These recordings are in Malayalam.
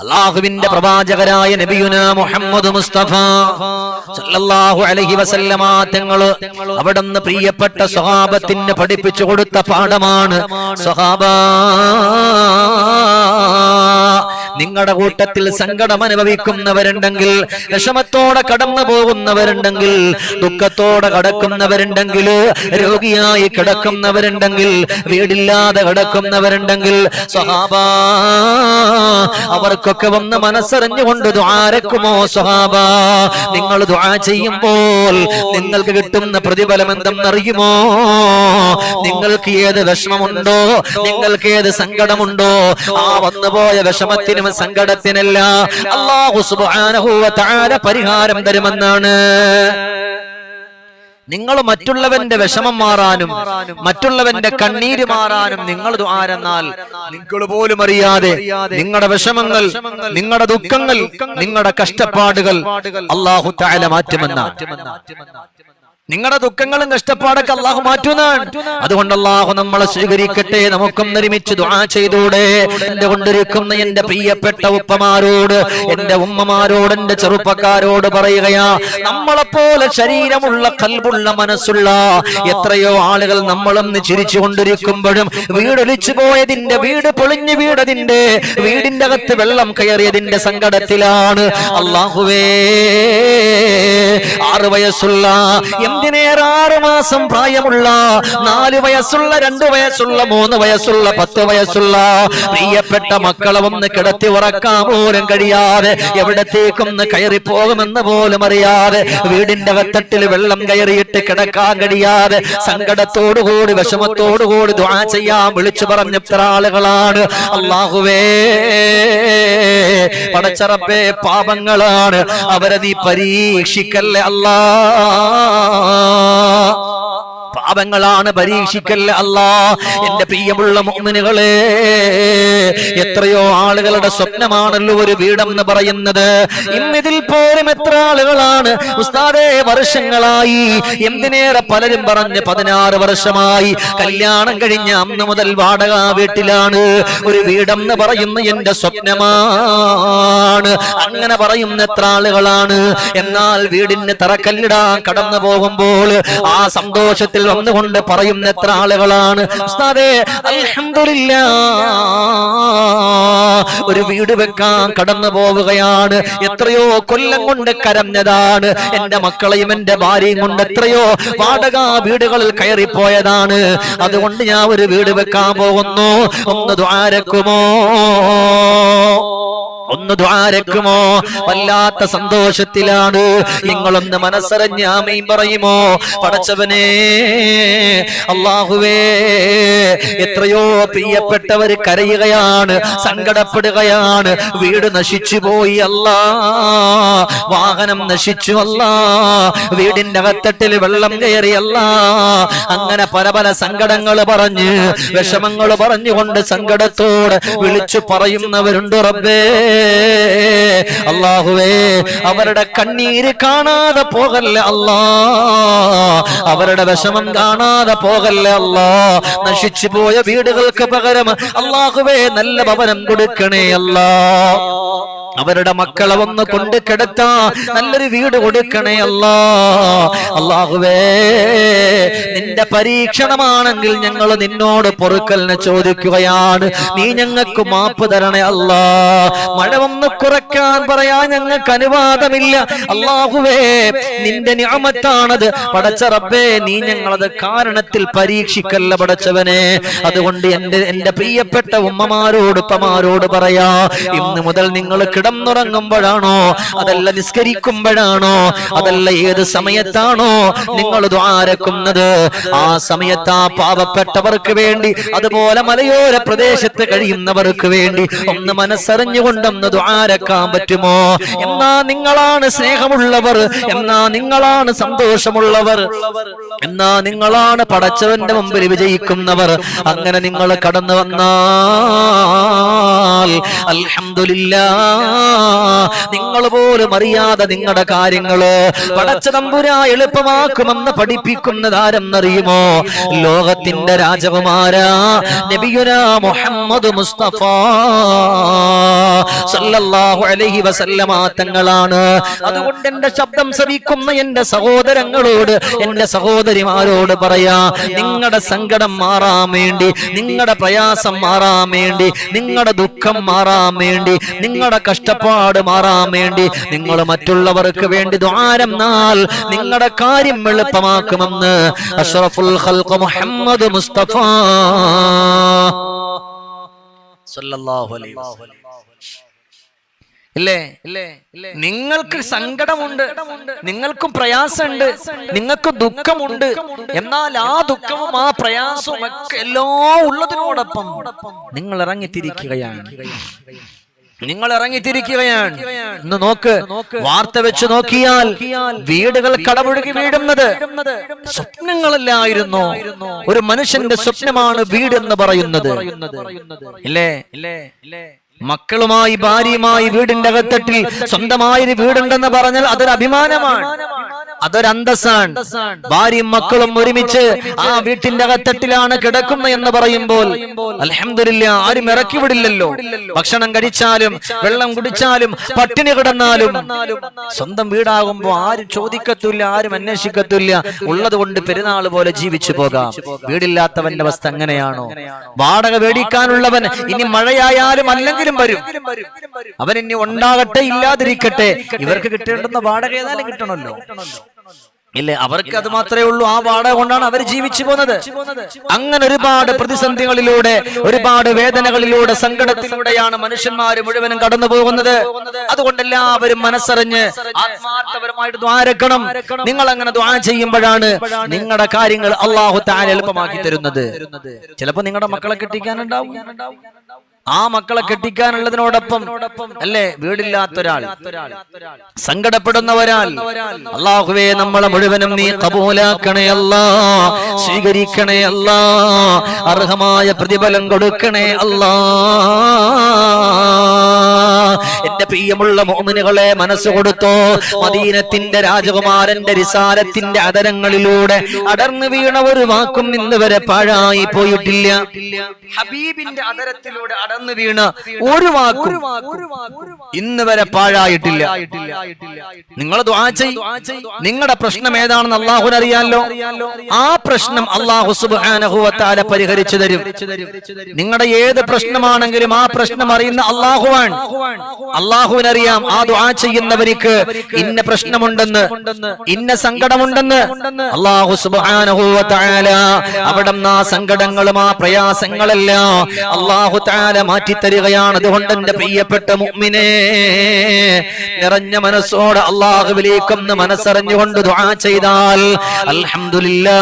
അള്ളാഹുവിന്റെ പ്രവാചകരായ നബിയുന മുഹമ്മദ് മുസ്തഫ സല്ലല്ലാഹു അലൈഹി വസല്ലമ തങ്ങൾ അവിടുന്ന് പ്രിയപ്പെട്ട സ്വഹാബത്തിന് പഠിപ്പിച്ചു കൊടുത്ത പാഠമാണ് സ്വഹാബ നിങ്ങളുടെ കൂട്ടത്തിൽ സങ്കടം അനുഭവിക്കുന്നവരുണ്ടെങ്കിൽ വിഷമത്തോടെ കടന്നു പോകുന്നവരുണ്ടെങ്കിൽ ദുഃഖത്തോടെ കടക്കുന്നവരുണ്ടെങ്കിൽ രോഗിയായി കിടക്കുന്നവരുണ്ടെങ്കിൽ വീടില്ലാതെ കിടക്കുന്നവരുണ്ടെങ്കിൽ സ്വഹാബ അവർക്കൊക്കെ വന്ന് മനസ്സറിഞ്ഞുകൊണ്ട് ദ്വാരക്കുമോ സ്വഹാബ? നിങ്ങൾ ദ്വാ ചെയ്യുമ്പോൾ നിങ്ങൾക്ക് കിട്ടുന്ന പ്രതിഫലം എന്തെന്നറിയുമോ? നിങ്ങൾക്ക് ഏത് വിഷമമുണ്ടോ? നിങ്ങൾക്ക് ഏത് സങ്കടമുണ്ടോ? ആ വന്നുപോയ വിഷമത്തിനും സങ്കടത്തിനല്ല. അള്ളാഹു സുബ്ഹാനഹു വ തആല പരിഹാരം തരുമെന്നാണ്. നിങ്ങൾ മറ്റുള്ളവന്റെ വിഷമം മാറാനും മറ്റുള്ളവന്റെ കണ്ണീര് മാറാനും നിങ്ങൾ ആരെന്നാൽ നിങ്ങൾ പോലും അറിയാതെ നിങ്ങളുടെ വിഷമങ്ങൾ നിങ്ങളുടെ ദുഃഖങ്ങൾ നിങ്ങളുടെ കഷ്ടപ്പാടുകൾ അള്ളാഹു താല മാറ്റുമെന്നാണ്. നിങ്ങളുടെ ദുഃഖങ്ങളും കഷ്ടപ്പാടൊക്കെ അള്ളാഹു മാറ്റുന്നതാണ് അതുകൊണ്ട് അള്ളാഹു നമ്മളെ സ്വീകരിക്കട്ടെ. നമുക്കും നിർമ്മിച്ചു ദുആ ചെയ്തൂടെ. എന്റെ കൊണ്ടിരിക്കുന്ന എന്റെ പ്രിയപ്പെട്ട ഉപ്പമാരോട് എന്റെ ഉമ്മമാരോട് എന്റെ ചെറുപ്പക്കാരോട് പറയുകയാ നമ്മളെപ്പോലെ ശരീരമുള്ള കൽബുള്ള മനസ്സുള്ള എത്രയോ ആളുകൾ നമ്മളൊന്ന് ചിരിച്ചു കൊണ്ടിരിക്കുമ്പോഴും വീടൊലിച്ചു പോയതിന്റെ വീട് പൊളിഞ്ഞു വീടതിന്റെ വീടിന്റെ അകത്ത് വെള്ളം കയറിയതിന്റെ സങ്കടത്തിലാണ്. അള്ളാഹുവേ ആറ് വയസ്സുള്ള എന്തിനേറെ ആറ് മാസം പ്രായമുള്ള നാല് വയസ്സുള്ള രണ്ട് വയസ്സുള്ള മൂന്ന് വയസ്സുള്ള പത്ത് വയസ്സുള്ള പ്രിയപ്പെട്ട മക്കളെ ഒന്ന് കിടത്തി ഉറക്കാൻ പോലും കഴിയാതെ എവിടത്തേക്കൊന്ന് കയറി പോകുമെന്ന് പോലും അറിയാതെ വീടിന്റെ വത്തട്ടിൽ വെള്ളം കയറിയിട്ട് കിടക്കാൻ കഴിയാതെ സങ്കടത്തോടുകൂടി വിഷമത്തോടുകൂടി ദ്വാ ചെയ്യാൻ വിളിച്ചു പറഞ്ഞ ആളുകളാണ്. അള്ളാഹുവേ പടച്ചറപ്പേ പാപങ്ങളാണ് അവരെ നീ പരീക്ഷിക്കല്ലേ അല്ലാ? പാപങ്ങളാണ് പരീക്ഷിക്കല്ല അല്ലാ. എന്റെ പ്രിയമുള്ള മോമിനുകളെ എത്രയോ ആളുകളുടെ സ്വപ്നമാണല്ലോ ഒരു വീടെന്ന് പറയുന്നത്. ഇന്നിതിൽ പോലും എത്ര ആളുകളാണ്? ഉസ്താദേ വർഷങ്ങളായി. എന്തിനേറെ പലരും പറഞ്ഞ് പതിനാറ് വർഷമായി. കല്യാണം കഴിഞ്ഞ അന്ന് മുതൽ വാടക വീട്ടിലാണ്. ഒരു വീടെന്ന് പറയുന്ന എന്റെ സ്വപ്നമാണ്. അങ്ങനെ പറയുന്ന എത്ര ആളുകളാണ്? എന്നാൽ വീടിന് തറക്കല്ലിടാൻ കടന്നു പോകുമ്പോൾ ആ സന്തോഷത്തിൽ വന്നുകൊണ്ട് പറയുന്ന എത്ര ആളുകളാണ്? ഒരു വീട് വെക്കാൻ കടന്നു പോവുകയാണ്. എത്രയോ കൊല്ലം കൊണ്ട് കരഞ്ഞതാണ്. എന്റെ മക്കളെയും എന്റെ ഭാര്യയും കൊണ്ട് എത്രയോ വാടക വീടുകളിൽ കയറിപ്പോയതാണ്. അതുകൊണ്ട് ഞാൻ ഒരു വീട് വെക്കാൻ പോകുന്നു. ഒന്ന് ദ്വാരക്കുമോ? ഒന്ന് ദ്വാരക്കുമോ? വല്ലാത്ത സന്തോഷത്തിലാണ്. നിങ്ങളൊന്ന് മനസ്സറിഞ്ഞ് ആമയും പറയുമോ? പടച്ചവനെ അള്ളാഹുവേ എത്രയോ പ്രിയപ്പെട്ടവർ കരയുകയാണ് സങ്കടപ്പെടുകയാണ്. വീട് നശിച്ചു പോയി അല്ല. വാഹനം നശിച്ചു അല്ല. വീടിന്റെ അകത്തട്ടിൽ വെള്ളം കയറി അല്ല. അങ്ങനെ പല പല സങ്കടങ്ങൾ പറഞ്ഞ് വിഷമങ്ങൾ പറഞ്ഞുകൊണ്ട് സങ്കടത്തോടെ വിളിച്ചു പറയുന്നവരുണ്ട് റബ്ബേ. അള്ളാഹുവേ അവരുടെ കണ്ണീര് കാണാതെ പോകല്ലേ അല്ലാ? അവരുടെ വിഷമം കാണാതെ പോകല്ലേ അല്ലാ? നശിച്ചു പോയ വീടുകൾക്ക് പകരം അള്ളാഹുവേ നല്ല ഭവനം കൊടുക്കണേ അല്ലാ. അവരുടെ മക്കളെ ഒന്ന് കൊണ്ട് കിടത്താ നല്ലൊരു വീട് കൊടുക്കണേ അല്ലാ. അള്ളാഹുവേ നിന്റെ പരീക്ഷണമാണെങ്കിൽ ഞങ്ങൾ നിന്നോട് പൊറുക്കലിനെ ചോദിക്കുകയാണ്. നീ ഞങ്ങൾക്ക് മാപ്പ് തരണേ അല്ലാ. ഒന്ന് കുറയ്ക്കാൻ പറയാൻ ഞങ്ങൾക്ക് അനുവാദമില്ല. അള്ളാഹുവേ നിന്റെ ഞാമത്താണത് പടച്ച റബ്ബേ നീ ഞങ്ങളത് കാരണത്തിൽ പരീക്ഷിക്കല്ല പടച്ചവനെ. അതുകൊണ്ട് എന്റെ എന്റെ പ്രിയപ്പെട്ട ഉമ്മമാരോട് ഉപ്പമാരോട് പറയാ ഇന്ന് മുതൽ നിങ്ങൾ കിടന്നുറങ്ങുമ്പോഴാണോ? അതല്ല നിസ്കരിക്കുമ്പോഴാണോ? അതല്ല ഏത് സമയത്താണോ നിങ്ങൾ ദ്വാരക്കുന്നത് ആ സമയത്ത് ആ പാവപ്പെട്ടവർക്ക് വേണ്ടി അതുപോലെ മലയോര പ്രദേശത്ത് കഴിയുന്നവർക്ക് വേണ്ടി ഒന്ന് മനസ്സറിഞ്ഞുകൊണ്ടൊന്ന് ദ്വാരക്കാൻ പറ്റുമോ? എന്നാ നിങ്ങളാണ് സ്നേഹമുള്ളവർ എന്നാ നിങ്ങളാണ് സന്തോഷമുള്ളവർ എന്നാ നിങ്ങളാണ് പടച്ചവന്റെ മുമ്പിൽ വിജയിക്കുന്നവർ. അങ്ങനെ നിങ്ങൾ കടന്നു വന്നാൽ നിങ്ങൾ പോലും അറിയാതെ നിങ്ങളുടെ കാര്യങ്ങൾ പടച്ച തമ്പുരാ എളുപ്പമാക്കുമെന്ന് പഠിപ്പിക്കുന്നത് ആരെന്നറിയുമോ ലോകത്തിന്റെ രാജകുമാരാ നബിയുന മുഹമ്മദ് മുസ്തഫ സല്ലല്ലാഹു അലൈഹി വസല്ലമ തങ്ങളാണ്. അതുകൊണ്ട് എന്റെ ശബ്ദം ശ്രവിക്കുന്ന എന്റെ സഹോദരങ്ങളോട് എന്റെ സഹോദരിമാരോട് പറയാ നിങ്ങളുടെ സങ്കടം മാറാൻ വേണ്ടി നിങ്ങളുടെ പ്രയാസം മാറാൻ വേണ്ടി നിങ്ങളുടെ ദുഃഖം മാറാൻ വേണ്ടി നിങ്ങളുടെ കഷ്ടപ്പാട് മാറാൻ വേണ്ടി നിങ്ങൾ മറ്റുള്ളവർക്ക് വേണ്ടി ദ്വാരം നിങ്ങളുടെ കാര്യം എളുപ്പമാക്കുമെന്ന് അഷ്റഫുൽ ഖൽഖ് മുഹമ്മദ് മുസ്തഫ. സല്ലല്ലാഹു അലൈഹി വസല്ലം. ഇല്ലേ? ഇല്ലേ? നിങ്ങൾക്ക് സങ്കടമുണ്ട് നിങ്ങൾക്കും പ്രയാസമുണ്ട് നിങ്ങൾക്ക് ദുഃഖമുണ്ട്. എന്നാൽ ആ ദുഃഖവും ആ പ്രയാസവും ഒക്കെ എല്ലാം ഉള്ളതിനോടൊപ്പം നിങ്ങൾ ഇറങ്ങിത്തിരിക്കുകയാണ്. നിങ്ങൾ ഇറങ്ങിത്തിരിക്കുകയാണ്. ഇന്ന് നോക്ക് വാർത്ത വെച്ച് നോക്കിയാൽ വീടുകൾ കടപുഴകി വീടുന്നത് സ്വപ്നങ്ങളല്ലായിരുന്നു. ഒരു മനുഷ്യന്റെ സ്വപ്നമാണ് വീട് എന്ന് പറയുന്നത്. ഇല്ലേ? ഇല്ലേ? മക്കളുമായി ഭാര്യയുമായി വീടിന്റെ അകത്തട്ടിൽ സ്വന്തമായൊരു വീടുണ്ടെന്ന് പറഞ്ഞാൽ അതൊരു അഭിമാനമാണ്. അതൊരു അന്തസ്സാണ്. ഭാര്യയും മക്കളും ഒരുമിച്ച് ആ വീട്ടിന്റെ അകത്തട്ടിലാണ് കിടക്കുന്ന എന്ന് പറയുമ്പോൾ അലഹമില്ല ആരും ഇറക്കി വിടില്ലല്ലോ. ഭക്ഷണം കഴിച്ചാലും വെള്ളം കുടിച്ചാലും പട്ടിണി കിടന്നാലും സ്വന്തം വീടാകുമ്പോൾ ആരും ചോദിക്കത്തില്ല ആരും അന്വേഷിക്കത്തില്ല. ഉള്ളത് കൊണ്ട് പെരുന്നാൾ പോലെ ജീവിച്ചു പോകാം. വീടില്ലാത്തവന്റെ അവസ്ഥ എങ്ങനെയാണോ? വാടക മേടിക്കാനുള്ളവൻ ഇനി മഴയായാലും അല്ലെങ്കിലും വരും. അവൻ ഇനി ഉണ്ടാകട്ടെ ഇല്ലാതിരിക്കട്ടെ. ഇവർക്ക് കിട്ടേണ്ടുന്ന വാടക ഏതായാലും കിട്ടണമല്ലോ. ഇല്ലേ അവർക്ക് അത് മാത്രമേ ഉള്ളൂ. ആ വാടക കൊണ്ടാണ് അവർ ജീവിച്ചു പോകുന്നത് അങ്ങനെ ഒരുപാട് പ്രതിസന്ധികളിലൂടെ ഒരുപാട് വേദനകളിലൂടെ സങ്കടത്തിലൂടെയാണ് മനുഷ്യന്മാര് മുഴുവനും കടന്നു പോകുന്നത്. അതുകൊണ്ട് എല്ലാവരും മനസ്സറിഞ്ഞ് ആത്മാർത്ഥപരമായിട്ട് ദ്വാരക്കണം നിങ്ങൾ അങ്ങനെ ദ്വാ ചെയ്യുമ്പോഴാണ് നിങ്ങളുടെ കാര്യങ്ങൾ അള്ളാഹു താൻ എളുപ്പമാക്കി തരുന്നത്. ചിലപ്പോ നിങ്ങളുടെ മക്കളെ കെട്ടിക്കാനുണ്ടാവും. ആ മക്കളെ കെട്ടിക്കാനുള്ളതിനോടൊപ്പം അല്ലേ? വീടില്ലാത്തൊരാൾ. സങ്കടപ്പെടുന്നവരാൽ. സങ്കടപ്പെടുന്ന അള്ളാഹുവേ നമ്മളെ മുഴുവനും നീ കബൂലാക്കണേ അല്ല. സ്വീകരിക്കണേ അല്ല. അർഹമായ പ്രതിഫലം കൊടുക്കണേ അല്ലാ. എന്റെ പ്രിയമുള്ള മോമിനുകളെ മനസ്സ് കൊടുത്തോ. മദീനത്തിന്റെ രാജകുമാരന്റെ രിസാരത്തിന്റെ അതരങ്ങളിലൂടെ അടർന്നു വീണ ഒരു വാക്കും ഇന്ന് വരെ പാഴായി പോയിട്ടില്ല. ഹബീബിന്റെ അതരത്തിലൂടെ അടർന്നു വീണ് ഒരു വാക്കും ഇന്ന് വരെ പാഴായിട്ടില്ല. നിങ്ങൾ നിങ്ങളുടെ പ്രശ്നം ഏതാണെന്ന് അള്ളാഹുൻ അറിയാലോ? ആ പ്രശ്നം അള്ളാഹു സുബാനഹുവത്താല പരിഹരിച്ചു തരും. നിങ്ങളുടെ ഏത് പ്രശ്നമാണെങ്കിലും ആ പ്രശ്നം അറിയുന്ന അള്ളാഹുവാൻ അള്ളാഹുവിനറിയാം ആ ദ്വാ ചെയ്യുന്നവർക്ക് ഇന്ന പ്രശ്നമുണ്ടെന്ന് ഇന്ന സങ്കടമുണ്ടെന്ന് അള്ളാഹു സുബാനഹുവത്താല അവിടെ ആ സങ്കടങ്ങളും ആ പ്രയാസങ്ങളെല്ലാം അള്ളാഹു താല മാറ്റിത്തരികയാണ് അതുകൊണ്ട് എന്റെ പ്രിയപ്പെട്ട മുമ്മിനെ നിറഞ്ഞ മനസ്സോടെ അള്ളാഹുവിലേക്കൊന്ന് മനസ്സറിഞ്ഞുകൊണ്ട് ദുആ ചെയ്താൽ അൽഹംദുലില്ലാ.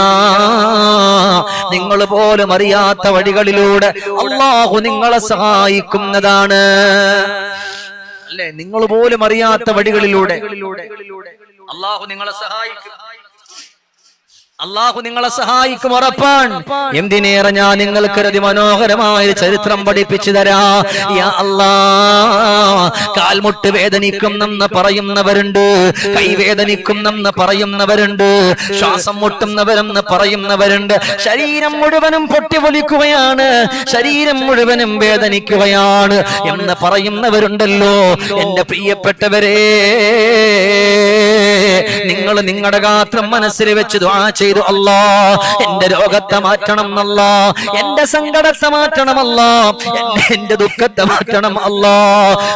നിങ്ങൾ പോലും അറിയാത്ത വഴികളിലൂടെ അള്ളാഹു നിങ്ങളെ സഹായിക്കുന്നതാണ്. അല്ലെ? നിങ്ങൾ പോലും അറിയാത്ത വഴികളിലൂടെ അള്ളാഹു നിങ്ങളെ സഹായിക്കും. അള്ളാഹു നിങ്ങളെ സഹായിക്കും ഉറപ്പാൻ എന്തിനേറെ ഞാൻ നിങ്ങൾക്ക് ഒരു അതിമനോഹരമായ ചരിത്രം പഠിപ്പിച്ചു തരാ അല്ലാ കാൽമുട്ട് വേദനിക്കുന്നെന്ന് പറയുന്നവരുണ്ട്. കൈ എന്ന് പറയുന്നവരുണ്ട്. ശ്വാസം മുട്ടുന്നവരെന്ന് പറയുന്നവരുണ്ട്. ശരീരം മുഴുവനും പൊട്ടിപ്പൊലിക്കുകയാണ് ശരീരം മുഴുവനും വേദനിക്കുകയാണ് എന്ന് പറയുന്നവരുണ്ടല്ലോ. എന്റെ പ്രിയപ്പെട്ടവരെ നിങ്ങൾ നിങ്ങളുടെ ഗാത്രം മനസ്സിൽ വെച്ച് ദ്വാ ചെയ്തു അല്ലോ. എന്റെ രോഗത്തെ മാറ്റണം എന്നല്ലോ എന്റെ സങ്കടത്തെ മാറ്റണം അല്ല. എന്റെ ദുഃഖത്തെ മാറ്റണം അല്ല.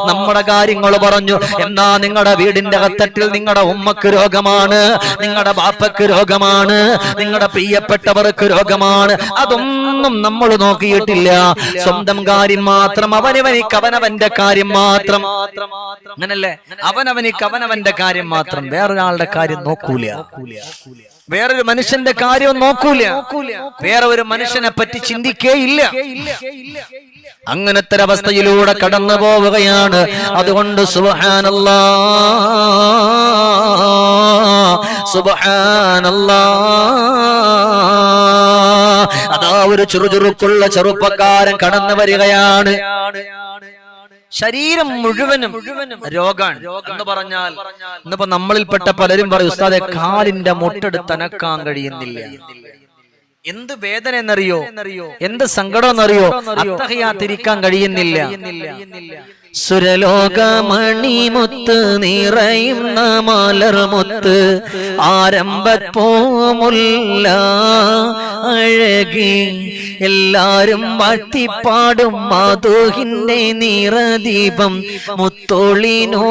നമ്മുടെ കാര്യങ്ങൾ പറഞ്ഞു. എന്നാ നിങ്ങളുടെ വീടിന്റെ അകത്തട്ടിൽ നിങ്ങളുടെ ഉമ്മക്ക് രോഗമാണ്. നിങ്ങളുടെ ബാപ്പക്ക് രോഗമാണ്. നിങ്ങളുടെ പ്രിയപ്പെട്ടവർക്ക് രോഗമാണ്. അതൊന്നും നമ്മൾ നോക്കിയിട്ടില്ല. സ്വന്തം കാര്യം മാത്രം അവനവനിക്ക് അവനവന്റെ കാര്യം മാത്രം. അങ്ങനല്ലേ? അവനവനിക്ക് അവനവന്റെ കാര്യം മാത്രം. വേറൊരാളുടെ കാര്യം നോക്കൂല. വേറൊരു മനുഷ്യന്റെ കാര്യം നോക്കൂല. വേറെ ഒരു മനുഷ്യനെ പറ്റി ചിന്തിക്കേ ഇല്ല അങ്ങനത്തെ അവസ്ഥയിലൂടെ കടന്നു പോവുകയാണ്. അതുകൊണ്ട് സുബഹാനല്ലാ. സുബഹാനല്ലാ. അതാ ഒരു ചുറുചുറുക്കുള്ള ചെറുപ്പക്കാരൻ കടന്നു വരികയാണ്. ശരീരം മുഴുവനും രോഗാണ്. എന്ന് പറഞ്ഞാൽ ഇന്നിപ്പോ നമ്മളിൽപ്പെട്ട പലരും പറയും ഉസ്താദെ കാലിന്റെ മുട്ടെടുത്ത് അനക്കാൻ കഴിയുന്നില്ല. എന്ത് വേദന എന്നറിയോ? എന്ത് സങ്കടം എന്നറിയോ അത്തഹയാത്തിരിക്കാൻ കഴിയുന്നില്ല. സുരലോകമണി സുരലോകമണിമുത്ത് നിറയുന്ന മലർമുത്ത് ആരംഭപ്പോമുല്ല അഴകി എല്ലാരും വാഴ്ത്തിപ്പാടും മാധുഹിന്റെ നിറദീപം മുത്തോളിനൂറുള്ള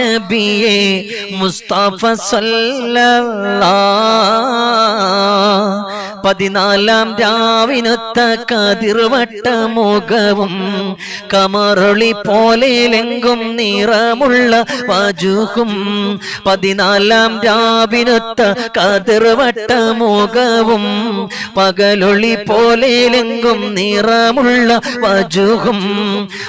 നബിയെ മുസ്തഫ സല്ലല്ലാ പതിനാലാം രാവിനത്ത കതിർവട്ട മുഖവും കമറൊളി പോലെ ലെങ്കും നിറമുള്ള വജുഹും. പതിനാലാം രാവിനത്ത കതിർവട്ട മുഖവും പകലൊളി പോലെ ലെങ്കും നിറമുള്ള വജുഹും.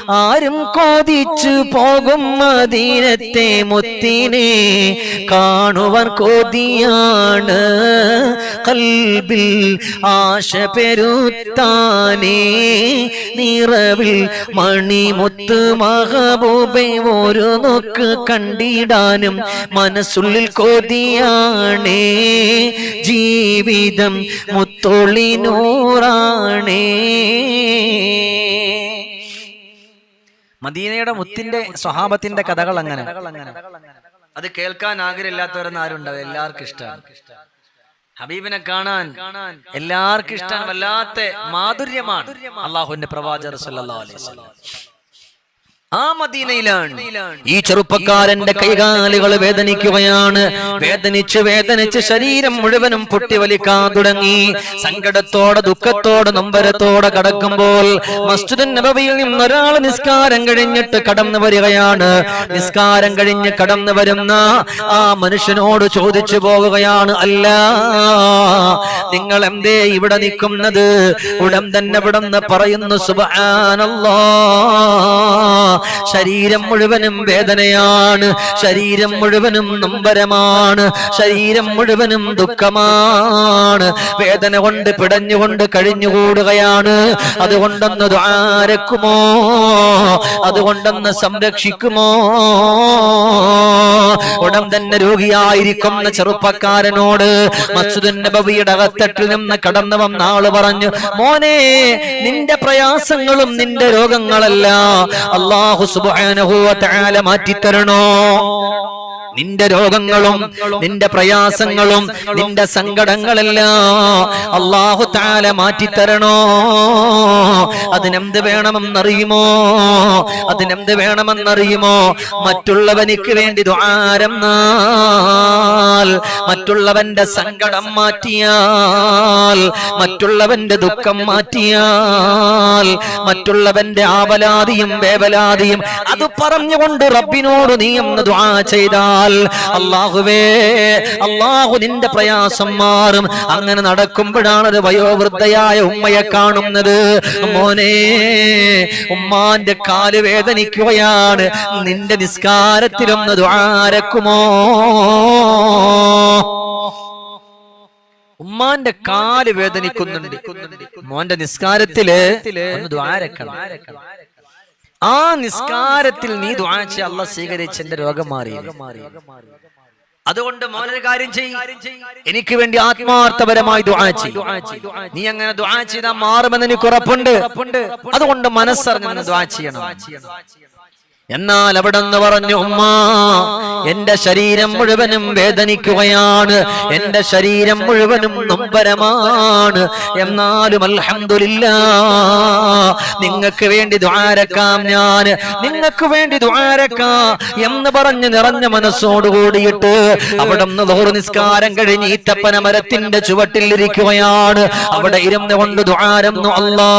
ആരും കോതിച്ചു പോകും മദീനത്തെ മുത്തിനെ കാണുവാൻ കോതിയാണ്. കൽബിൽ ആശ പെരുത്താനേ നിറവിൽ മണിമുത്ത് മഹബൂബെ ഒരു നോക്ക് കണ്ടിടാനും മനസ്സുള്ളിൽ കൊതിയാണേ. ജീവിതം മുത്തൊളി നൂറാണേ. മദീനയുടെ മുത്തിന്റെ സ്വഹാബത്തിന്റെ കഥകൾ അങ്ങനെ അത് കേൾക്കാൻ ആഗ്രഹമില്ലാത്തവരെന്ന് ആരുണ്ടാവും എല്ലാവർക്കും ഇഷ്ടമാണ്. ഹബീബിനെ കാണാൻ എല്ലാവർക്കും ഇഷ്ടമാണ് വല്ലാത്ത മാധുര്യമാണ്. അള്ളാഹുവിന്റെ പ്രവാചക അലൈഹി വസല്ലം. ആ മദീനയിലാണ്. ഈ ചെറുപ്പക്കാരന്റെ കൈകാലുകൾ വേദനിക്കുകയാണ്. വേദനിച്ച് വേദനിച്ച് ശരീരം മുഴുവനും പൊട്ടിവലിക്കാൻ തുടങ്ങി. സങ്കടത്തോടെ ദുഃഖത്തോടെ നൊമ്പരത്തോടെ കടക്കുമ്പോൾ മസ്ജിദ് നബവിയിൽ നിന്ന് ഒരാൾ നിസ്കാരം കഴിഞ്ഞിട്ട് കടന്നു വരികയാണ്. നിസ്കാരം കഴിഞ്ഞ് കടന്നു വരുന്ന ആ മനുഷ്യനോട് ചോദിച്ചു പോവുകയാണ്. അല്ല നിങ്ങൾ എന്തേ ഇവിടെ നിൽക്കുന്നത്? ഉടൻ തന്നെ ഇവിടെന്ന് പറയുന്നു സുബാനല്ലോ ശരീരം മുഴുവനും വേദനയാണ്. ശരീരം മുഴുവനും നമ്പരമാണ്. ശരീരം മുഴുവനും ദുഃഖമാണ്. വേദന കൊണ്ട് പിടഞ്ഞുകൊണ്ട് കഴിഞ്ഞുകൂടുകയാണ്. അതുകൊണ്ടൊന്ന് ആരക്കുമോ അതുകൊണ്ടൊന്ന് സംരക്ഷിക്കുമോ? ഉടൻ തന്നെ രോഗിയായിരിക്കുന്ന ചെറുപ്പക്കാരനോട് മസ്ജിദുൻ നബവിയുടെ അകത്തട്ടിൽ നിന്ന് കടന്നു വന്ന ആൾ പറഞ്ഞു മോനെ നിന്റെ പ്രയാസങ്ങളും നിന്റെ രോഗങ്ങളല്ല. അള്ളാഹു സുബ്ഹാനഹു വ തആല മാറ്റിത്തരണോ? നിന്റെ രോഗങ്ങളും നിന്റെ പ്രയാസങ്ങളും നിന്റെ സങ്കടങ്ങളെല്ലാം അള്ളാഹു താല മാറ്റിത്തരണോ അതിനെന്ത് വേണമെന്നറിയുമോ? അതിനെന്ത് വേണമെന്നറിയുമോ? മറ്റുള്ളവനിക്ക് വേണ്ടി ദ്വാരം മറ്റുള്ളവന്റെ സങ്കടം മാറ്റിയാൽ മറ്റുള്ളവന്റെ ദുഃഖം മാറ്റിയാൽ മറ്റുള്ളവന്റെ ആവലാതിയും വേവലാതിയും അത് പറഞ്ഞുകൊണ്ട് റബ്ബിനോട് നീ ഒന്ന് ദ്വാ ചെയ്താൽ അള്ളാഹുവേ അള്ളാഹു നിന്റെ പ്രയാസം മാറും. അങ്ങനെ നടക്കുമ്പോഴാണ് ഒരു വയോവൃദ്ധയായ ഉമ്മയെ കാണുന്നത്. മോനെ ഉമ്മാന്റെ കാൽ വേദനിക്കുകയാണ്. നിന്റെ നിസ്കാരത്തിലൊന്ന് ദ്വാരക്കുമോ ഉമ്മാന്റെ കാൽ വേദനിക്കുന്നുണ്ട്. മോന്റെ നിസ്കാരത്തിൽ ഒന്ന് ദ്വാരക്കണം ആ നിസ്കാരത്തിൽ നീ ദ്വാഴ്ച അല്ല സ്വീകരിച്ച് എന്റെ രോഗം മാറി അതുകൊണ്ട് മോനൊരു കാര്യം ചെയ് എനിക്ക് വേണ്ടി ആത്മാർത്ഥപരമായി ദുആ ചെയ്യ്. നീ അങ്ങനെ ദുആ ചെയ്താൽ മാറുമെന്ന് എനിക്ക് ഉറപ്പുണ്ട്. അതുകൊണ്ട് മനസ്സറിഞ്ഞ് ദുആ ചെയ്യണം. എന്നാൽ അവിടെ നിന്ന് പറഞ്ഞു ഉമ്മ എന്റെ ശരീരം മുഴുവനും വേദനിക്കുകയാണ്. എന്റെ ശരീരം മുഴുവനും നൊമ്പരമാണ്. എന്നാലും അൽഹംദുലില്ല നിങ്ങൾക്ക് വേണ്ടി ദ്വാരക്കാം ഞാൻ. നിങ്ങൾക്ക് വേണ്ടി ദ്വാരക്കാം എന്ന് പറഞ്ഞ് നിറഞ്ഞ മനസ്സോട് കൂടിയിട്ട് അവിടെ നിന്ന് നിസ്കാരം കഴിഞ്ഞ് ഈത്തപ്പന മരത്തിന്റെ ചുവട്ടിൽ ഇരിക്കുകയാണ് അവിടെ ഇരുന്ന് കൊണ്ട് ദ്വാരം അല്ലാ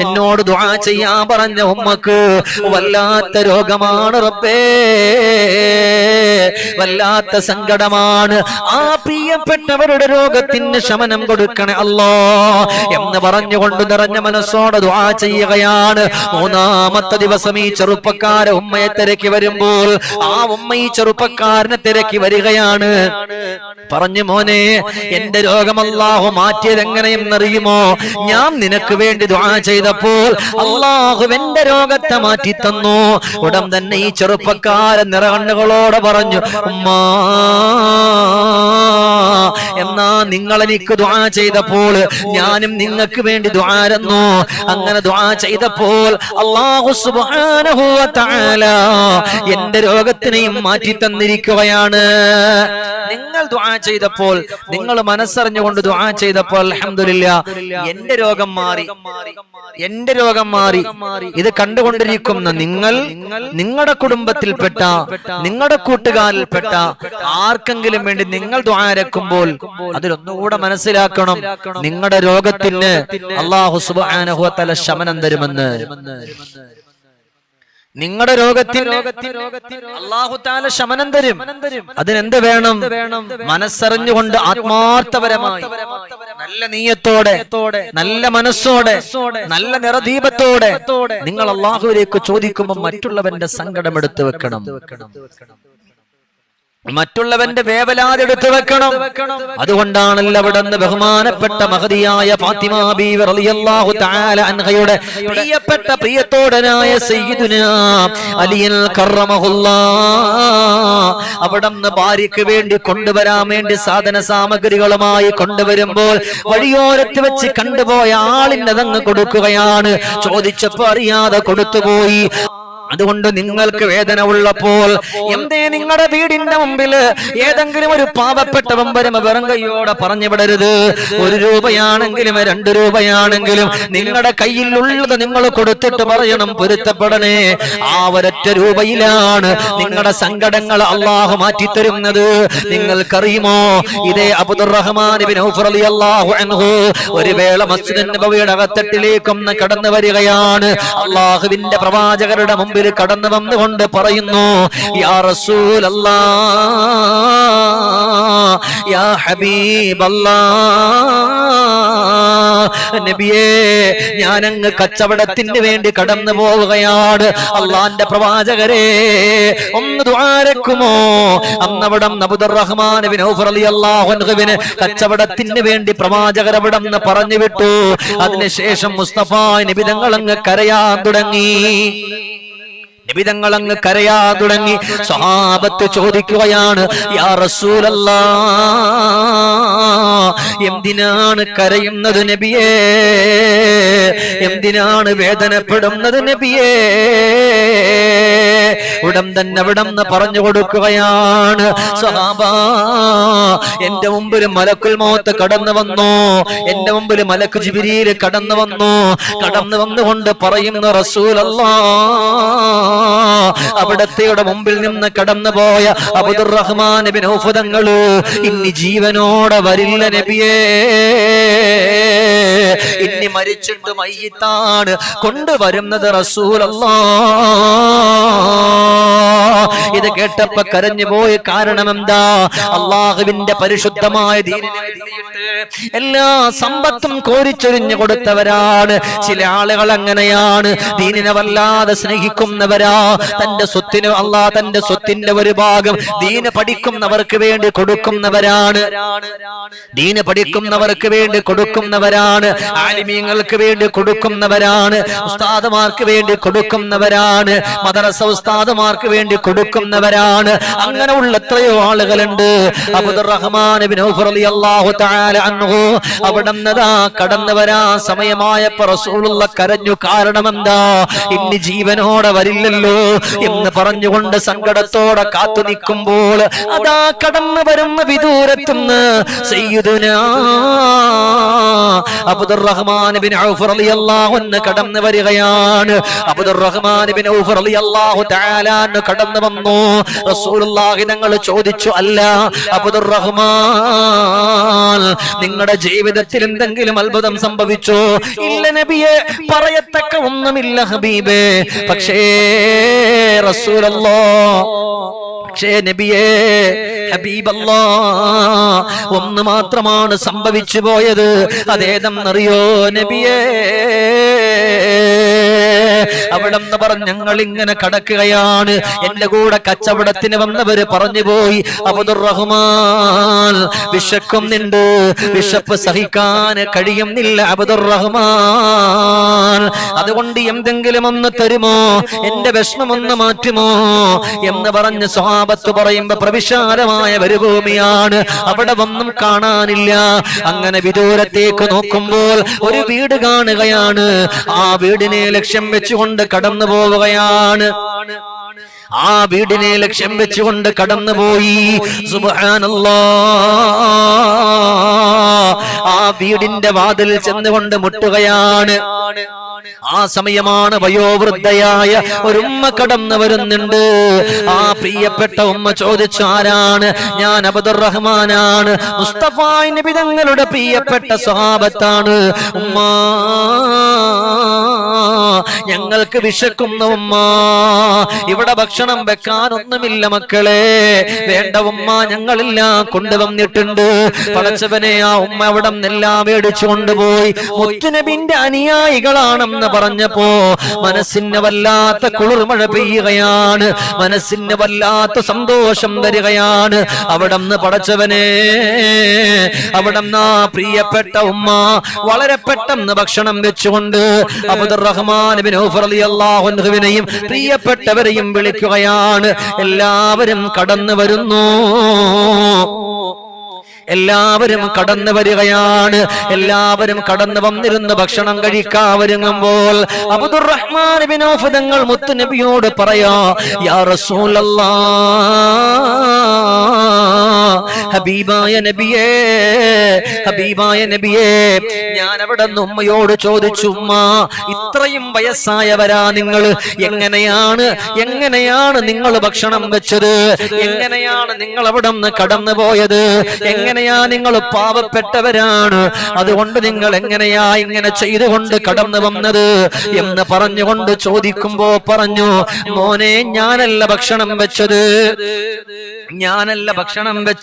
എന്നോട് ദ്വാ ചെയ്യാൻ പറഞ്ഞ ഉമ്മക്ക് വല്ലാത്ത രോഗമാണ് റബ്ബേ. വല്ലാത്ത സങ്കടമാണ്. ആ പ്രിയപ്പെട്ടവരുടെ രോഗത്തിന് ശമനം കൊടുക്കണേ അല്ലോ എന്ന് പറഞ്ഞുകൊണ്ട് നിറഞ്ഞ മനസ്സോടെ ദുആ ചെയ്യുകയാണ്. മൂന്നാമത്തെ ദിവസം ഈ ചെറുപ്പക്കാര ഉമ്മയെ തിരക്കി വരുമ്പോൾ ആ ഉമ്മ ഈ ചെറുപ്പക്കാരനെ തിരക്കി വരികയാണ്. പറഞ്ഞു മോനെ എന്റെ രോഗം അല്ലാഹു മാറ്റിയത് എങ്ങനെയെന്നറിയുമോ ഞാൻ നിനക്ക് വേണ്ടി ദുആ ചെയ്തപ്പോൾ അള്ളാഹു എന്റെ രോഗത്തെ മാറ്റി തന്നു ഉടൻ തന്നെ ഈ ചെറുപ്പക്കാരൻ നിറകണ്ണുകളോടെ പറഞ്ഞു ഉമ്മാ എന്നാ നിങ്ങൾ എനിക്ക് ദുആ ചെയ്തപ്പോൾ ഞാനും നിങ്ങൾക്ക് വേണ്ടി ദ്വാരന്നു അങ്ങനെ ദുആ ചെയ്തപ്പോൾ അള്ളാഹു വ തആല എന്റെ രോഗത്തിനെയും മാറ്റി തന്നിരിക്കുകയാണ്. നിങ്ങൾ ദുആ ചെയ്തപ്പോൾ നിങ്ങൾ മനസ്സറിഞ്ഞുകൊണ്ട് ദുആ ചെയ്തപ്പോൾ അൽഹംദുലില്ലാ എന്റെ രോഗം മാറി എന്റെ രോഗം മാറി. ഇത് കണ്ടുകൊണ്ടിരിക്കുന്ന നിങ്ങൾ നിങ്ങളുടെ കുടുംബത്തിൽപ്പെട്ട നിങ്ങളുടെ കൂട്ടുകാരിൽപ്പെട്ട ആർക്കെങ്കിലും വേണ്ടി നിങ്ങൾ ദ്വാരക്കുമ്പോൾ അതിലൊന്നുകൂടെ മനസ്സിലാക്കണം നിങ്ങളുടെ രോഗത്തിന് അള്ളാഹു സുബാനഹുത്തല ശമനം തരുമെന്ന്. നിങ്ങളുടെ രോഗത്തിന് അള്ളാഹു താല ശമനം തരും. അതിനെന്ത് വേണം? മനസ്സറിഞ്ഞുകൊണ്ട് ആത്മാർത്ഥപരമായി നല്ല നീയത്തോടെ നല്ല മനസ്സോടെ നല്ല നിറദീപത്തോടെ നിങ്ങൾ അള്ളാഹുവിലേക്ക് ചോദിക്കുമ്പോൾ മറ്റുള്ളവന്റെ സങ്കടം എടുത്തു വെക്കണം. മറ്റുള്ളവന്റെ വേവലാതി എടുത്തു വെക്കണം. അതുകൊണ്ടാണല്ലോ അവിടെ നിന്ന് ബഹുമാനപ്പെട്ട മഹതിയായ ഫാത്തിമ ബീവി റളിയല്ലാഹു തആല അൻഹയുടെ പ്രിയപ്പെട്ട പ്രിയത്തോടനായ സയ്യിദുന അലിയൽ കറമഹുല്ലാ. വേണ്ടി കൊണ്ടുവരാൻ വേണ്ടി സാധന സാമഗ്രികളുമായി കൊണ്ടുവരുമ്പോൾ വഴിയോരത്ത് വെച്ച് കണ്ടുപോയ ആളിന്റെ അതങ്ങ് കൊടുക്കുകയാണ്. ചോദിച്ചപ്പോ അറിയാതെ കൊടുത്തുപോയി. അതുകൊണ്ട് നിങ്ങൾക്ക് വേദന ഉള്ളപ്പോൾ എന്തേ നിങ്ങളുടെ വീടിന്റെ മുമ്പിൽ ഏതെങ്കിലും ഒരു പാവപ്പെട്ടവൻ വരും വെറും കൈയോടെ പറഞ്ഞു വിടരുത്. ഒരു രൂപയാണെങ്കിലും രണ്ട് രൂപയാണെങ്കിലും നിങ്ങളുടെ കയ്യിലുള്ളത് നിങ്ങൾ കൊടുത്തിട്ട് പറയണം പൊരുത്തപ്പെടണേ. ആ ഒരൊറ്റ രൂപയിലാണ് നിങ്ങളുടെ സങ്കടങ്ങൾ അള്ളാഹു മാറ്റിത്തരുന്നത്. നിങ്ങൾക്കറിയുമോ? ഇതേ അബ്ദുറഹ്മാൻ ഒരു വേള മസ്ജിദ് നബവിയുടെ അകത്തട്ടിലേക്കൊന്ന് കടന്നു വരികയാണ്. അള്ളാഹുവിന്റെ പ്രവാചകരുടെ മുമ്പിൽ കടന്നു വന്നുകൊണ്ട് പറയുന്നു യാ റസൂലല്ലാ യാ ഹബീബല്ലാ നബിയേ ഞാൻ അങ്ങ് കച്ചവടത്തിന് വേണ്ടി കടന്നു പോവുകയാണ്. അള്ളാന്റെ പ്രവാചകരെ ഒന്ന് ദ്വാരക്കുമോ അന്നവിടം നബുദർ റഹ്മാൻ അള്ളാഹുവിന് കച്ചവടത്തിന് വേണ്ടി പ്രവാചകർ അവിടെ പറഞ്ഞു വിട്ടു അതിനുശേഷം മുസ്തഫ നിബിതങ്ങൾ അങ്ങ് കരയാൻ തുടങ്ങി. നിബിതങ്ങൾ അങ്ങ് കരയാ തുടങ്ങി സ്വഹാബത്ത് ചോദിക്കുകയാണ് യാ എന്തിനാണ് കരയുന്നത് നബിയേ? എന്തിനാണ് വേദനപ്പെടുന്നത് നബിയേ? ഉടൻ തന്നെ അവിടം പറഞ്ഞു കൊടുക്കുകയാണ് എന്റെ മുമ്പിൽ മലക്കുൽ മോത്ത് കടന്നു വന്നു എന്റെ മുമ്പിൽ മലക്ക് ജിബിരിയിൽ കടന്നു വന്നു കടന്നു വന്നുകൊണ്ട് പറയുന്ന റസൂലല്ലാ അവിടത്തെയുടെ മുമ്പിൽ നിന്ന് കടന്നു പോയ അബുദുറഹ്മാൻ ഇനി ജീവനോടെ വരില്ല നബിയേ. ഇനി മരിച്ചിട്ട് മയ്യത്താണ്. കൊണ്ടുവരുന്നത് റസൂലല്ലാ. ഇത് കേട്ടപ്പോ കരഞ്ഞു പോയ കാരണം എന്താ? അള്ളാഹുവിന്റെ പരിശുദ്ധമായ എല്ലാ സമ്പത്തും കോരിച്ചൊരിഞ്ഞു കൊടുത്തവരാണ്. ചില ആളുകൾ അങ്ങനെയാണ്. ദീനിനെ വല്ലാതെ സ്നേഹിക്കുന്നവരാ. തന്റെ സ്വത്തിന് അള്ളാഹ് തന്റെ സ്വത്തിന്റെ ഒരു ഭാഗം ദീന പഠിക്കുന്നവർക്ക് വേണ്ടി കൊടുക്കുന്നവരാണ്. ദീന പഠിക്കുന്നവർക്ക് വേണ്ടി കൊടുക്കുന്നവരാണ്. ആലിമീങ്ങൾക്ക് വേണ്ടി കൊടുക്കുന്നവരാണ് ഉസ്താദമാർക്ക് വേണ്ടി കൊടുക്കുന്നവരാണ് മദ്രസ ഉസ്താദമാർക്ക് വേണ്ടി കൊടുക്കുന്നവരാണ്. അങ്ങനെ ഉള്ള എത്രയോ ആളുകളുണ്ട്. അബ്ദുറഹ്മാൻ അവിടുന്നതാ കടന്നു വരാൻ സമയമായപ്പോ റസൂലുള്ള കരഞ്ഞു കാരണം എന്താ ഇനി ജീവനോടെ വരില്ലല്ലോ എന്ന് പറഞ്ഞുകൊണ്ട് സങ്കടത്തോടെ കാത്തു നിൽക്കുമ്പോൾ അതാ കടന്നു വരുന്ന വിദൂരത്തുനിന്ന് സയ്യിദുനാ ഔഫ് റളിയല്ലാഹു അൻഹു കടന്നു വരികയാണ്. ഔഫ് റളിയല്ലാഹു തആല കടന്നു വന്നു. റസൂലുള്ളാഹി തങ്ങൾ ചോദിച്ചു അല്ല അബ്ദുറഹ്മാൻ നിങ്ങളുടെ ജീവിതത്തിൽ എന്തെങ്കിലും അത്ഭുതം സംഭവിച്ചോ? ഇല്ല നബിയെ പറയത്തക്ക ഒന്നുമില്ല ഹബീബേ. പക്ഷേ റസൂലല്ലോ പക്ഷേ നബിയേ ഒന്ന് മാത്രമാണ് സംഭവിച്ചു പോയത്. അതേതെന്നറിയോ നബിയേ? അവിടെ നിന്ന് പറഞ്ഞ് ഞങ്ങൾ ഇങ്ങനെ കടക്കുകയാണ്. എന്റെ കൂടെ കച്ചവടത്തിന് വന്നവര് പറഞ്ഞു പോയി അബുദുർ റഹ്മാൻ വിശക്കുന്നുണ്ട് വിശപ്പ് സഹിക്കാൻ കഴിയുന്നില്ല അബദുർറഹ്മാൻ അതുകൊണ്ട് എന്തെങ്കിലും ഒന്ന് തരുമോ? എന്റെ വിഷമം ഒന്ന് മാറ്റുമോ? എന്ന് പറഞ്ഞ് സ്വഹാബത്ത് പറയുമ്പോ പ്രവിശാലമായ മരുഭൂമിയാണ്. അവിടെ ഒന്നും കാണാനില്ല. അങ്ങനെ വിദൂരത്തേക്ക് നോക്കുമ്പോൾ ഒരു വീട് കാണുകയാണ്. ആ വീടിനെ ലക്ഷ്യം വെച്ചുകൊണ്ട് കടന്നു പോവുകയാണ്. ആ വീടിനെ ലക്ഷ്യം വെച്ചുകൊണ്ട് കടന്നുപോയി. സുബ്ഹാനല്ലാ. ആ വീടിന്റെ വാതിൽ ചെന്നുകൊണ്ട് മുട്ടുകയാണ്. ആ സമയമാണ് വയോവൃദ്ധയായ ഒരു ഉമ്മ കടന്നു വരുന്നുണ്ട്. ആ പ്രിയപ്പെട്ട ഉമ്മ ചോദിച്ചാരാണ് ഞാൻ അബദുറഹ്മാനാണ്. മുസ്തഫ നബി തങ്ങളുടെ പ്രിയപ്പെട്ട സ്വഹാബത്താണ്. ഉമ്മ ഞങ്ങൾക്ക് വിശക്കുന്നു ഉമ്മ. ഇവിടെ ഭക്ഷണം വെക്കാനൊന്നുമില്ല മക്കളെ. വേണ്ട ഉമ്മ ഞങ്ങളെല്ലാം കൊണ്ടുവന്നിട്ടുണ്ട്. പടച്ചവനെ ആ ഉമ്മ അവിടെ നിന്നെല്ലാം മേടിച്ചു കൊണ്ടുപോയി. മുത്തുനബിന്റെ അനുയായികളാണെന്ന് പറഞ്ഞപ്പോ മനസ്സിന് വല്ലാത്ത കുളിർമഴ പെയ്യുകയാണ്. മനസ്സിന് വല്ലാത്ത സന്തോഷം തരികയാണ്. അവിടെ നിന്ന് പടച്ചവനെ അവിടെ ആ പ്രിയപ്പെട്ട ഉമ്മ വളരെ പെട്ടെന്ന് ഭക്ഷണം വെച്ചുകൊണ്ട് അബുദുറഹ്മാൻഹുവിനെയും പ്രിയപ്പെട്ടവരെയും വിളിക്കുകയാണ്. എല്ലാവരും കടന്നു വരുന്നു. എല്ലാവരും കടന്നു വരികയാണ്. എല്ലാവരും കടന്നു വന്നിരുന്ന് ഭക്ഷണം കഴിക്കാൻ ഒരുങ്ങുമ്പോൾ അബ്ദുർ റഹ്മാൻ ബിൻ ഔഫ് തങ്ങൾ മുത്തുനബിയോട് പറയാ യാ റസൂലല്ലാ ഹബീബായ നബിയേ ഹബീബായ നബിയേ ഞാൻ അവിടെ നിന്ന് ഉമ്മയോട് ചോദിച്ചു ഉമ്മ ഇത്രയും വയസ്സായവരാ നിങ്ങൾ എങ്ങനെയാണ് എങ്ങനെയാണ് നിങ്ങൾ ഭക്ഷണം വെച്ചത് എങ്ങനെയാണ് നിങ്ങൾ അവിടെ നിന്ന് കടന്നു പോയത് എങ്ങനെയാ നിങ്ങൾ പാവപ്പെട്ടവരാണ് അതുകൊണ്ട് നിങ്ങൾ എങ്ങനെയാ ഇങ്ങനെ ചെയ്തുകൊണ്ട് കടന്നു വന്നത് എന്ന് പറഞ്ഞുകൊണ്ട് ചോദിക്കുമ്പോ പറഞ്ഞു മോനെ ഞാനല്ല ഭക്ഷണം വെച്ചത് ഞാനല്ല ഭക്ഷണം വെച്ചത്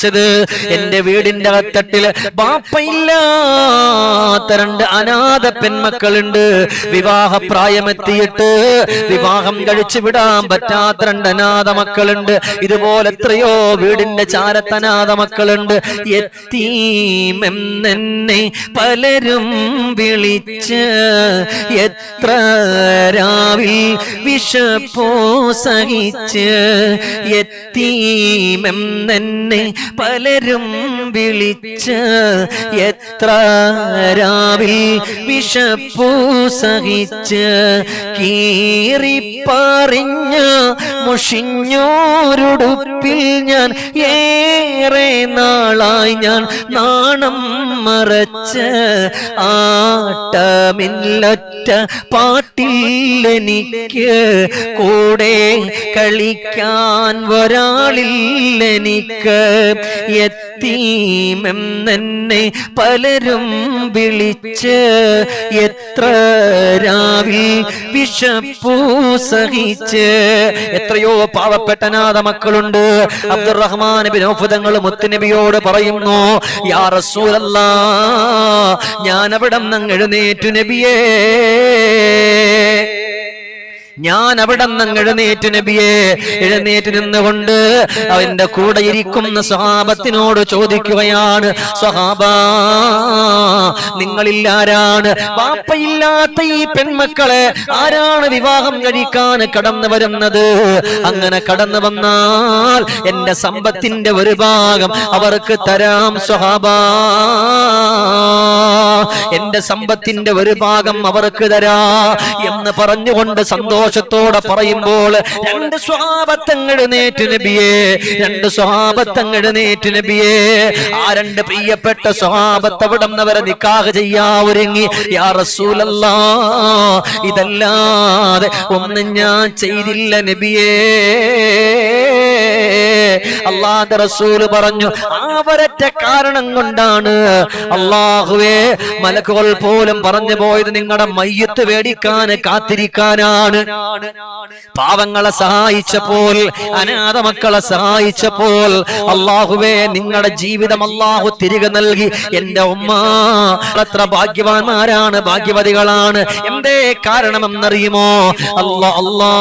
എന്റെ വീടിന്റെ അകത്തട്ടിൽ ബാപ്പയില്ലാത്ത രണ്ട് അനാഥ പെൺമക്കളുണ്ട്. വിവാഹ പ്രായമെത്തിയിട്ട് വിവാഹം കഴിച്ചു വിടാൻ പറ്റാത്ത രണ്ട് അനാഥ മക്കളുണ്ട്. ഇതുപോലെ എത്രയോ വീടിന്റെ ചാരത്ത് അനാഥ മക്കളുണ്ട്. എത്തീമെന്നെ പലരും വിളിച്ച് എത്ര രാവിൽ വിഷപ്പോ സഹിച്ച് എത്തീമെന്നെ പലരും വിളിച്ച് എത്ര രാവിൽ വിഷപ്പൂ സഹിച്ച് കീറിപ്പറിഞ്ഞ മുഷിഞ്ഞോരുടുപ്പിൽ ഞാൻ ഏറെ നാളായി ഞാൻ നാണം മറച്ച് ആട്ടമില്ലറ്റ പാട്ടില്ലെനിക്ക് കൂടെ കളിക്കാൻ ഒരാളില്ലെനിക്ക് എത്തീമെന്നെ പലരും വിളിച്ച് എത്ര രാവിൽ വിഷപ്പൂ സഹിച്ച്. എത്രയോ പാവപ്പെട്ട നാഥ മക്കളുണ്ട് അബ്ദുറഹ്മാൻ ബിനോഫുതങ്ങൾ മുത്തുനബിയോട് പറയുന്നു യാ റസൂലല്ലാ ഞാൻ അവിടെ നബിയേ. ഞാൻ അവിടെ നിന്ന് എഴുന്നേറ്റ് നബിയെ. എഴുന്നേറ്റ് നിന്നുകൊണ്ട് അവന്റെ കൂടെ ഇരിക്കുന്ന സ്വഹാബത്തിനോട് ചോദിക്കുകയാണ് സ്വഹാബ നിങ്ങളിൽ ആരാണ്? പാപ്പയില്ലാത്ത ഈ പെൺമക്കളെ ആരാണ് വിവാഹം കഴിക്കാൻ കടന്നു വരുന്നത്? അങ്ങനെ കടന്നു വന്നാൽ എന്റെ സമ്പത്തിന്റെ ഒരു ഭാഗം അവർക്ക് തരാം സ്വഹാബ. എന്റെ സമ്പത്തിന്റെ ഒരു ഭാഗം അവർക്ക് തരാ എന്ന് പറഞ്ഞുകൊണ്ട് സന്തോഷത്തോടെ പറയുമ്പോൾ രണ്ട് സ്വഭാവത്തങ്ങൾ നേറ്റ് നബിയെ രണ്ട് സ്വഭാവത്തങ്ങൾ നേറ്റ് നബിയെ ആ രണ്ട് പ്രിയപ്പെട്ട സ്വഭാവത്ത് അവിടെ നിക്കാഹ് ചെയ്യാ ഒരുങ്ങി. യാ റസൂലല്ലാ ഇതല്ലാതെ ഒന്നും ഞാൻ ചെയ്തില്ല നബിയേ. അള്ളാന്റെ റസൂൽ പറഞ്ഞു ആ കാരണം കൊണ്ടാണ് അള്ളാഹുവേ മലക്കുകൾ പോലും പറഞ്ഞു പോയത് നിങ്ങളുടെ മയ്യത്ത് വേടിക്കാൻ കാത്തിരിക്കാനാണ്. പാവങ്ങളെ സഹായിച്ചപ്പോൾ അനാഥ മക്കളെ സഹായിച്ചപ്പോൾ അള്ളാഹുവേ നിങ്ങളുടെ ജീവിതം അള്ളാഹു തിരികെ നൽകി. എന്റെ ഉമ്മ അത്ര ഭാഗ്യവാന്മാരാണ് ഭാഗ്യവതികളാണ്. എന്തേ കാരണമെന്നറിയുമോ? അല്ലാ അല്ലാ.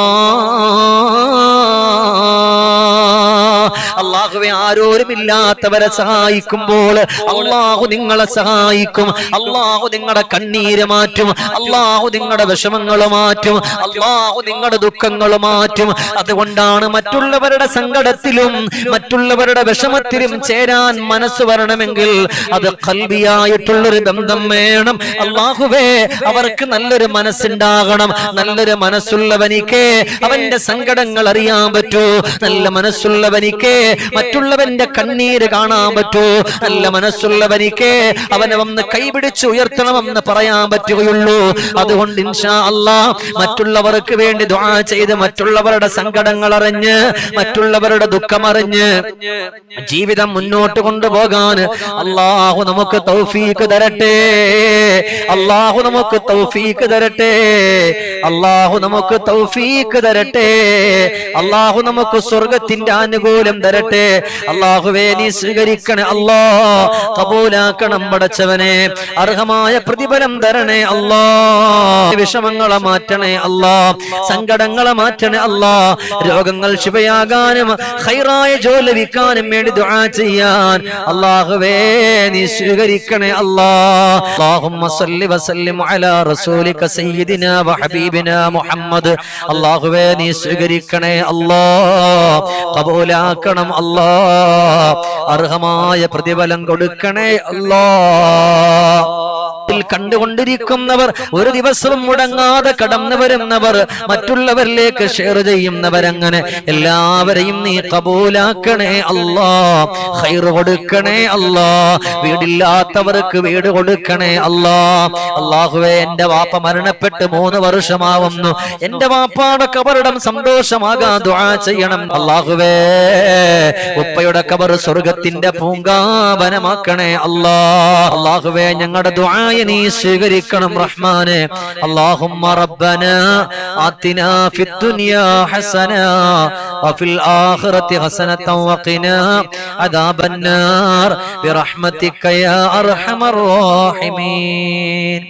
അള്ളാഹുവെ ആരോരുമില്ലാത്തവരെ സഹായിക്കുമ്പോൾ അള്ളാഹു നിങ്ങളെ സഹായിക്കും. അള്ളാഹു നിങ്ങളുടെ കണ്ണീര് മാറ്റും. അള്ളാഹു നിങ്ങളുടെ വിഷമങ്ങൾ മാറ്റും. അള്ളാഹു നിങ്ങളുടെ ദുഃഖങ്ങൾ മാറ്റും. അതുകൊണ്ടാണ് മറ്റുള്ളവരുടെ സങ്കടത്തിലും മറ്റുള്ളവരുടെ വിഷമത്തിലും ചേരാൻ മനസ്സ് വരണമെങ്കിൽ അത് കൽവിയായിട്ടുള്ളൊരു ബന്ധം വേണം. അള്ളാഹുവേ അവർക്ക് നല്ലൊരു മനസ്സുണ്ടാകണം. നല്ലൊരു മനസ്സുള്ളവനിക്ക് അവന്റെ സങ്കടങ്ങൾ അറിയാൻ പറ്റൂ. നല്ല മനസ്സുള്ളവനിക്ക് മറ്റുള്ളവന്റെ കണ്ണീര് കാണാൻ പറ്റൂ. നല്ല മനസ്സുള്ളവനിക്ക് അവനെ വന്ന് കൈപിടിച്ച് ഉയർത്തണമെന്ന് പറയാൻ പറ്റുകയുള്ളൂ. അതുകൊണ്ട് ഇൻഷാ അല്ലാ മറ്റുള്ളവർക്ക് വേണ്ടി ദ്വാ ചെയ്ത് മറ്റുള്ളവരുടെ സങ്കടങ്ങൾ അറിഞ്ഞ് മറ്റുള്ളവരുടെ ദുഃഖം അറിഞ്ഞ് ജീവിതം മുന്നോട്ട് കൊണ്ടുപോകാൻ അള്ളാഹു നമുക്ക് തൗഫീക്ക് തരട്ടെ. അള്ളാഹു നമുക്ക് തൗഫീക്ക് തരട്ടെ. അള്ളാഹു നമുക്ക് തൗഫീക്ക് തരട്ടെ. അള്ളാഹു നമുക്ക് സ്വർഗത്തിന്റെ ആനുകൂല്യം തരട്ടെ. അള്ളാഹുവേ നീ സ്വീകരിക്കണേ അല്ലാ. കബൂലാക്കണം പടച്ചവനെ. അർഹമായ പ്രതിഫലം തരണേ അല്ലാ. വിഷമങ്ങളെ മാറ്റണേ അല്ലാ. സങ്കടങ്ങളെ മാറ്റണേ അല്ലാ. രോഗങ്ങൾ ശിവയാകാനും ഹൈറായ ജോലിക്കാനും വേണ്ടി ദുആ ചെയ്യാൻ. അള്ളാഹുവേ നീ സ്വീകരിക്കണേ അല്ലാ. അല്ലാഹുമ്മ സല്ലി വസല്ലിം അലാ റസൂലിക സയ്യിദിനാ വഹബീബിനാ മുഹമ്മദ് അല്ലാഹുവേ നീ സ്വീകരിക്കണേ അല്ലാ. കബൂലാക്കണം അല്ലാ. അർഹമായ പ്രതിഫലം കൊടുക്കണേ അല്ലാ. ിൽ കണ്ടുകൊണ്ടിരിക്കുന്നവർ ഒരു ദിവസവും മുടങ്ങാതെ കടന്നു വരുന്നവർ മറ്റുള്ളവരിലേക്ക് ഷെയർ ചെയ്യുന്നവരങ്ങനെ. എല്ലാവരെയും നീ കബൂലാക്കണേ അല്ലാ. ഹൈർ കൊടുക്കണേ അല്ലാ. വീടില്ലാത്തവർക്ക് വീട് കൊടുക്കണേ അല്ലാ. അള്ളാഹുവേ എന്റെ വാപ്പ മരണപ്പെട്ട് മൂന്ന് വർഷമാവുന്നു. എന്റെ വാപ്പാടെ കബറിടം സന്തോഷമാകാൻ ദുആ ചെയ്യണം. അള്ളാഹുവേ ഉപ്പയുടെ കബർ സ്വർഗത്തിന്റെ പൂങ്കാവനമാക്കണേ അല്ലാ. അള്ളാഹുവേ ഞങ്ങളുടെ ദുആയ نی سگری کنم رحمانه اللهم ربنا آتنا فی الدنیا حسنا وفی الاخرت حسنتا وقنا عذاب النار برحمتك يا ارحم الراحمين